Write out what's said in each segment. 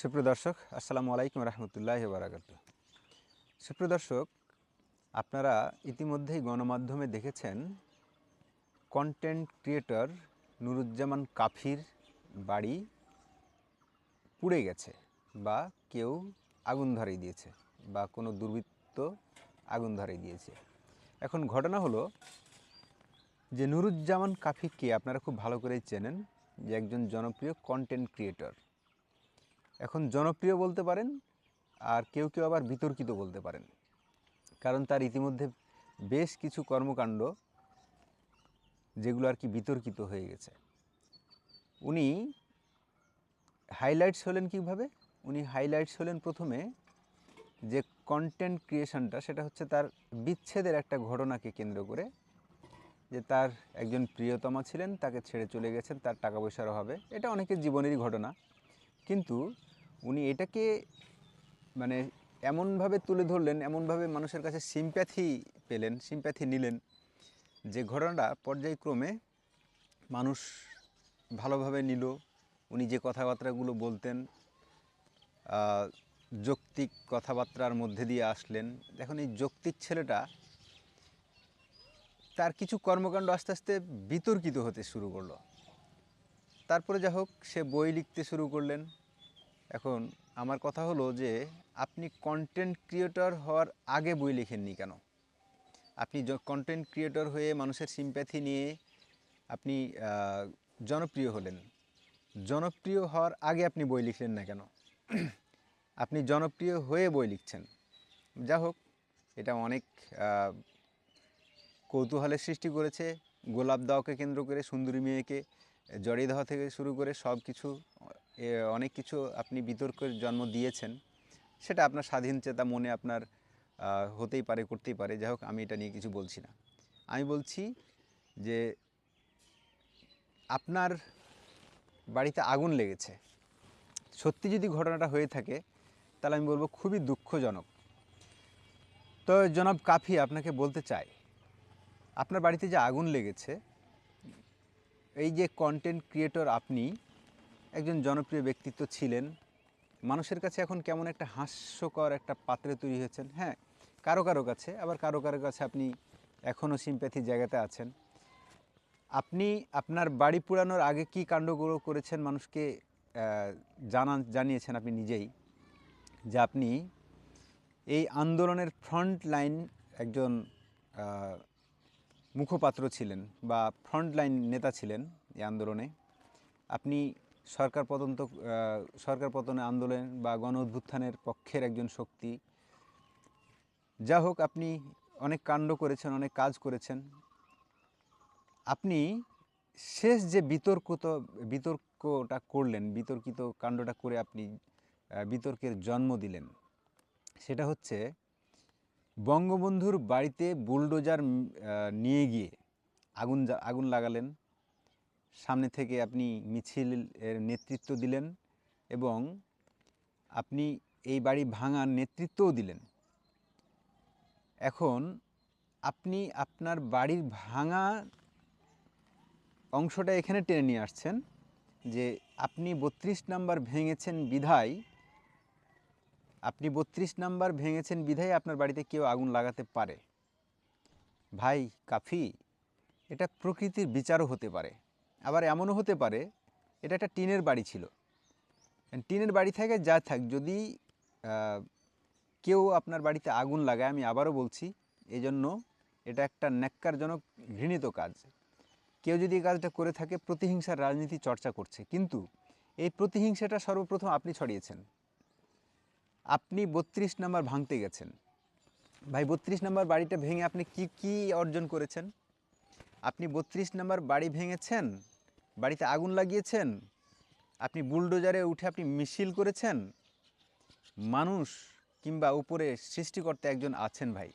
সুপ্রিয় দর্শক, আসসালামু আলাইকুম রহমতুল্লাহ বারাকাত সুপ্রিয় দর্শক, আপনারা ইতিমধ্যেই গণমাধ্যমে দেখেছেন কন্টেন্ট ক্রিয়েটর নুরুজ্জামান কাফির বাড়ি পুড়ে গেছে বা কেউ আগুন ধরিয়ে দিয়েছে বা কোনো দুর্বৃত্ত আগুন ধরিয়ে দিয়েছে। এখন ঘটনা হলো যে নুরুজ্জামান কাফিরকে আপনারা খুব ভালো করেই চেনেন যে একজন জনপ্রিয় কন্টেন্ট ক্রিয়েটর এখন জনপ্রিয় বলতে পারেন আর কেউ কেউ আবার বিতর্কিত বলতে পারেন। কারণ তার ইতিমধ্যে বেশ কিছু কর্মকাণ্ড যেগুলো আর কি বিতর্কিত হয়ে গেছে। উনি হাইলাইটস হলেন কীভাবে? উনি হাইলাইটস হলেন প্রথমে যে কন্টেন্ট ক্রিয়েশনটা সেটা হচ্ছে তার বিচ্ছেদের একটা ঘটনাকে কেন্দ্র করে যে তার একজন প্রিয়তমা ছিলেন, তাকে ছেড়ে চলে গেছেন, তার টাকা পয়সার অভাবে। এটা অনেকের জীবনেরই ঘটনা। কিন্তু উনি এটাকে মানে এমনভাবে তুলে ধরলেন, এমনভাবে মানুষের কাছে সিম্প্যাথি পেলেন সিম্প্যাথি নিলেন যে ঘটনাটা পর্যায়ক্রমে মানুষ ভালোভাবে নিল। উনি যে কথাবার্তাগুলো বলতেন যৌক্তিক কথাবার্তার মধ্যে দিয়ে আসলেন। এখন এই যৌক্তিক ছেলেটা তার কিছু কর্মকাণ্ড আস্তে আস্তে বিতর্কিত হতে শুরু করল। তারপরে যা হোক, সে বই লিখতে শুরু করলেন। এখন আমার কথা হলো যে, আপনি কন্টেন্ট ক্রিয়েটর হওয়ার আগে বই লেখেননি কেন? আপনি কন্টেন্ট ক্রিয়েটর হয়ে মানুষের সিম্প্যাথি নিয়ে আপনি জনপ্রিয় হলেন। জনপ্রিয় হওয়ার আগে আপনি বই লিখলেন না কেন? আপনি জনপ্রিয় হয়ে বই লিখছেন। যা হোক, এটা অনেক কৌতূহলের সৃষ্টি করেছে। গোলাপ দাওকে কেন্দ্র করে, সুন্দরী মেয়েকে জড়িয়ে দেওয়া থেকে শুরু করে সব কিছু অনেক কিছু আপনি বিতর্কের জন্ম দিয়েছেন। সেটা আপনার স্বাধীন চেতা মনে আপনার হতেই পারে, করতেই পারে। যাই হোক, আমি এটা নিয়ে কিছু বলছি না। আমি বলছি যে, আপনার বাড়িতে আগুন লেগেছে। সত্যি যদি ঘটনাটা হয়ে থাকে, তাহলে আমি বলব খুবই দুঃখজনক। তো জনাব কাফি আপনাকে বলতে চাই, আপনার বাড়িতে যে আগুন লেগেছে এই যে কন্টেন্ট ক্রিয়েটর আপনি, একজন জনপ্রিয় ব্যক্তিত্ব ছিলেন, মানুষের কাছে এখন কেমন একটা হাস্যকর একটা পাত্রে তৈরি হয়েছেন? হ্যাঁ কারও কারও কাছে, আবার কারও কারও কাছে আপনি এখনও সিম্প্যাথির জায়গাতে আছেন। আপনি আপনার বাড়ি পুরানোর আগে কি কাণ্ডগুলো করেছেন মানুষকে জানান, জানিয়েছেন আপনি নিজেই? যে আপনি এই আন্দোলনের ফ্রন্ট লাইন একজন মুখপাত্র ছিলেন বা ফ্রন্টলাইন নেতা ছিলেন এই আন্দোলনে। আপনি সরকার পতন্ত সরকার পতনের আন্দোলন বা গণ অভ্যুত্থানের পক্ষের একজন শক্তি। যা হোক, আপনি অনেক কাণ্ড করেছেন, অনেক কাজ করেছেন। আপনি শেষ যে বিতর্কত, বিতর্কটা করলেন, বিতর্কিত কাণ্ডটা করে আপনি বিতর্কের জন্ম দিলেন, সেটা হচ্ছে বঙ্গবন্ধুর বাড়িতে বুলডোজার নিয়ে গিয়ে আগুন আগুন লাগালেন। সামনে থেকে আপনি মিছিল এর নেতৃত্ব দিলেন এবং আপনি এই বাড়ি ভাঙার নেতৃত্বও দিলেন। এখন আপনি আপনার বাড়ির ভাঙা অংশটা এখানে টেনে নিয়ে আসছেন যে আপনি বত্রিশ নাম্বার ভেঙেছেন বিধায় আপনি বত্রিশ নাম্বার ভেঙেছেন বিধায় আপনার বাড়িতে কেউ আগুন লাগাতে পারে। ভাই, কাফি, এটা প্রকৃতির বিচারও হতে পারে। আবার এমনও হতে পারে, এটা একটা টিনের বাড়ি ছিল। টিনের বাড়ি থেকে যা থাক, যদি কেউ আপনার বাড়িতে আগুন লাগায়, আমি আবারও বলছি এই জন্য এটা একটা ন্যাক্কারজনক, ঘৃণিত কাজ। কেউ যদি এই কাজটা করে থাকে, প্রতিহিংসার রাজনীতি চর্চা করছে। কিন্তু এই প্রতিহিংসাটা সর্বপ্রথম আপনি ছড়িয়েছেন। আপনি বত্রিশ নাম্বার ভাঙতে গেছেন। ভাই, বত্রিশ নাম্বার বাড়িটা ভেঙে আপনি কি কি অর্জন করেছেন? আপনি বত্রিশ নাম্বার বাড়ি ভেঙেছেন, বাড়িতে আগুন লাগিয়েছেন, আপনি বুলডোজারে উঠে আপনি মিছিল করেছেন, মানুষ কিংবা উপরে সৃষ্টিকর্তা একজন আছেন ভাই।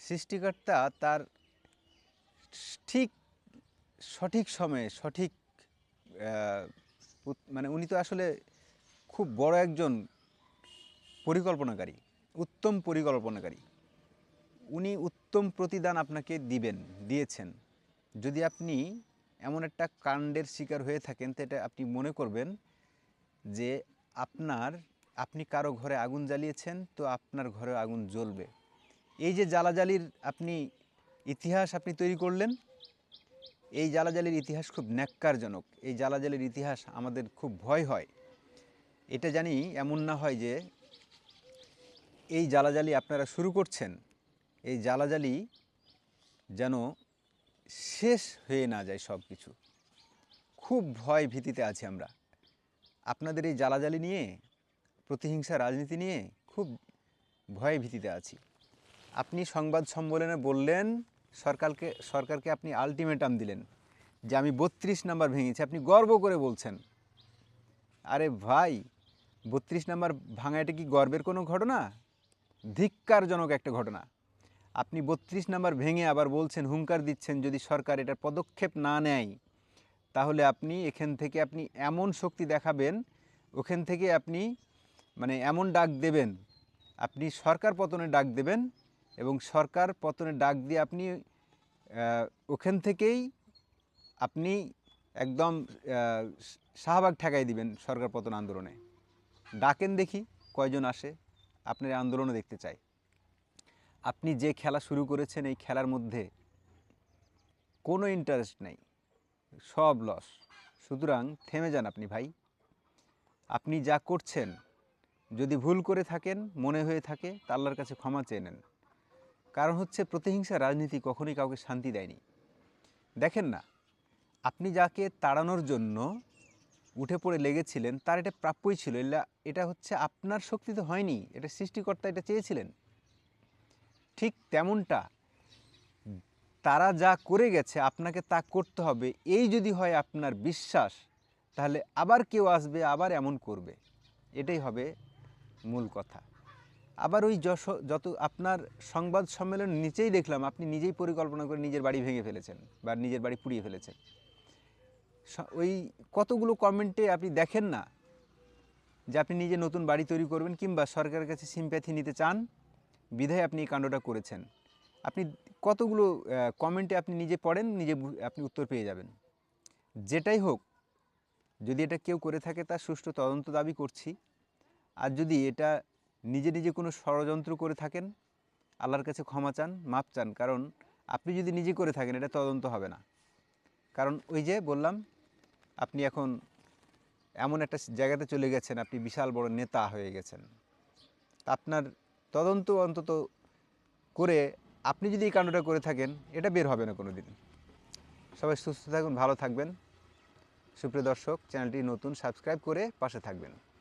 সৃষ্টিকর্তা তার ঠিক সঠিক সময়ে সঠিক মানে উনি তো আসলে খুব বড় একজন পরিকল্পনাকারী, উত্তম পরিকল্পনাকারী। উনি উত্তম প্রতিদান আপনাকে দিবেন, দিয়েছেন। যদি আপনি এমন একটা কাণ্ডের শিকার হয়ে থাকেন, তো এটা আপনি মনে করবেন যে আপনার, আপনি কারও ঘরে আগুন জ্বালিয়েছেন, তো আপনার ঘরে আগুন জ্বলবে। এই যে জ্বালাজালির আপনি ইতিহাস আপনি তৈরি করলেন, এই জ্বালাজালির ইতিহাস খুব ন্যাক্কারজনক। এই জ্বালাজালির ইতিহাস আমাদের খুব ভয় হয়। এটা জানি এমন না হয় যে এই জ্বালাজালি আপনারা শুরু করছেন, এই জ্বালাজালি যেন শেষ হয়ে না যায় সব কিছু খুব ভয় ভীতিতে আছি আমরা। আপনাদের এই জ্বালাজালি নিয়ে, প্রতিহিংসা রাজনীতি নিয়ে খুব ভয় ভীতিতে আছি। আপনি সংবাদ সম্মেলনে বললেন, সরকারকে সরকারকে আপনি আলটিমেটাম দিলেন যে আমি বত্রিশ নাম্বার ভেঙেছি। আপনি গর্ব করে বলছেন। আরে ভাই, বত্রিশ নাম্বার ভাঙা এটা কি গর্বের কোনো ঘটনা? ধিক্কারজনক একটা ঘটনা। আপনি বত্রিশ নাম্বার ভেঙে আবার বলছেন, হুঙ্কার দিচ্ছেন যদি সরকার এটার পদক্ষেপ না নেয়, তাহলে আপনি এখান থেকে আপনি এমন শক্তি দেখাবেন, ওখান থেকে আপনি মানে এমন ডাক দেবেন, আপনি সরকার পতনে ডাক দেবেন এবং সরকার পতনে ডাক দিয়ে আপনি ওখান থেকেই আপনি একদম শাহবাগ ঠেকাই দিবেন সরকার পতন আন্দোলনে। ডাকেন দেখি কয়জন আসে। আপনার আন্দোলনও দেখতে চাই। আপনি যে খেলা শুরু করেছেন, এই খেলার মধ্যে কোনো ইন্টারেস্ট নেই। সব লস সুতরাং থেমে যান আপনি ভাই। আপনি যা করছেন, যদি ভুল করে থাকেন, মনে হয়ে থাকে, তা আল্লাহর কাছে ক্ষমা চেয়ে নেন। কারণ হচ্ছে প্রতিহিংসা রাজনীতি কখনোই কাউকে শান্তি দেয়নি। দেখেন না, আপনি যাকে তাড়ানোর জন্য উঠে পড়ে লেগেছিলেন, তার এটা প্রাপ্যই ছিল। এটা হচ্ছে আপনার শক্তি তো হয়নি, এটা সৃষ্টিকর্তা এটা চেয়েছিলেন। ঠিক তেমনটা, তারা যা করে গেছে, আপনাকে তা করতে হবে। এই যদি হয় আপনার বিশ্বাস, তাহলে আবার কেউ আসবে, আবার এমন করবে। এটাই হবে মূল কথা। আবার ওই যশ, যত আপনার সংবাদ সম্মেলন নিচেই দেখলাম, আপনি নিজেই পরিকল্পনা করে নিজের বাড়ি ভেঙে ফেলেছেন বা নিজের বাড়ি পুড়িয়ে ফেলেছেন। ওই কতগুলো কমেন্টে আপনি দেখেন না যে আপনি নিজে নতুন বাড়ি তৈরি করবেন কিংবা সরকারের কাছে সিম্প্যাথি নিতে চান? বিধায় আপনি এই কাণ্ডটা করেছেন। আপনি কতগুলো কমেন্টে আপনি নিজে পড়েন, নিজে আপনি উত্তর পেয়ে যাবেন। যেটাই হোক, যদি এটা কেউ করে থাকে, তার সুষ্ঠু তদন্ত দাবি করছি। আর যদি এটা নিজে নিজে কোনো ষড়যন্ত্র করে থাকেন, আল্লাহর কাছে ক্ষমা চান মাপ চান, কারণ আপনি যদি নিজে করে থাকেন, এটা তদন্ত হবে না। কারণ ওই যে বললাম আপনি এখন এমন একটা জায়গাতে চলে গেছেন, আপনি বিশাল বড় নেতা হয়ে গেছেন। আপনার তদন্ত অন্তত করে আপনি যদি এই কাণ্ডটা করে থাকেন, এটা বের হবে না কোনো দিন সবাই সুস্থ থাকুন, ভালো থাকবেন। সুপ্রিয় দর্শক, চ্যানেলটি নতুন, সাবস্ক্রাইব করে পাশে থাকবেন।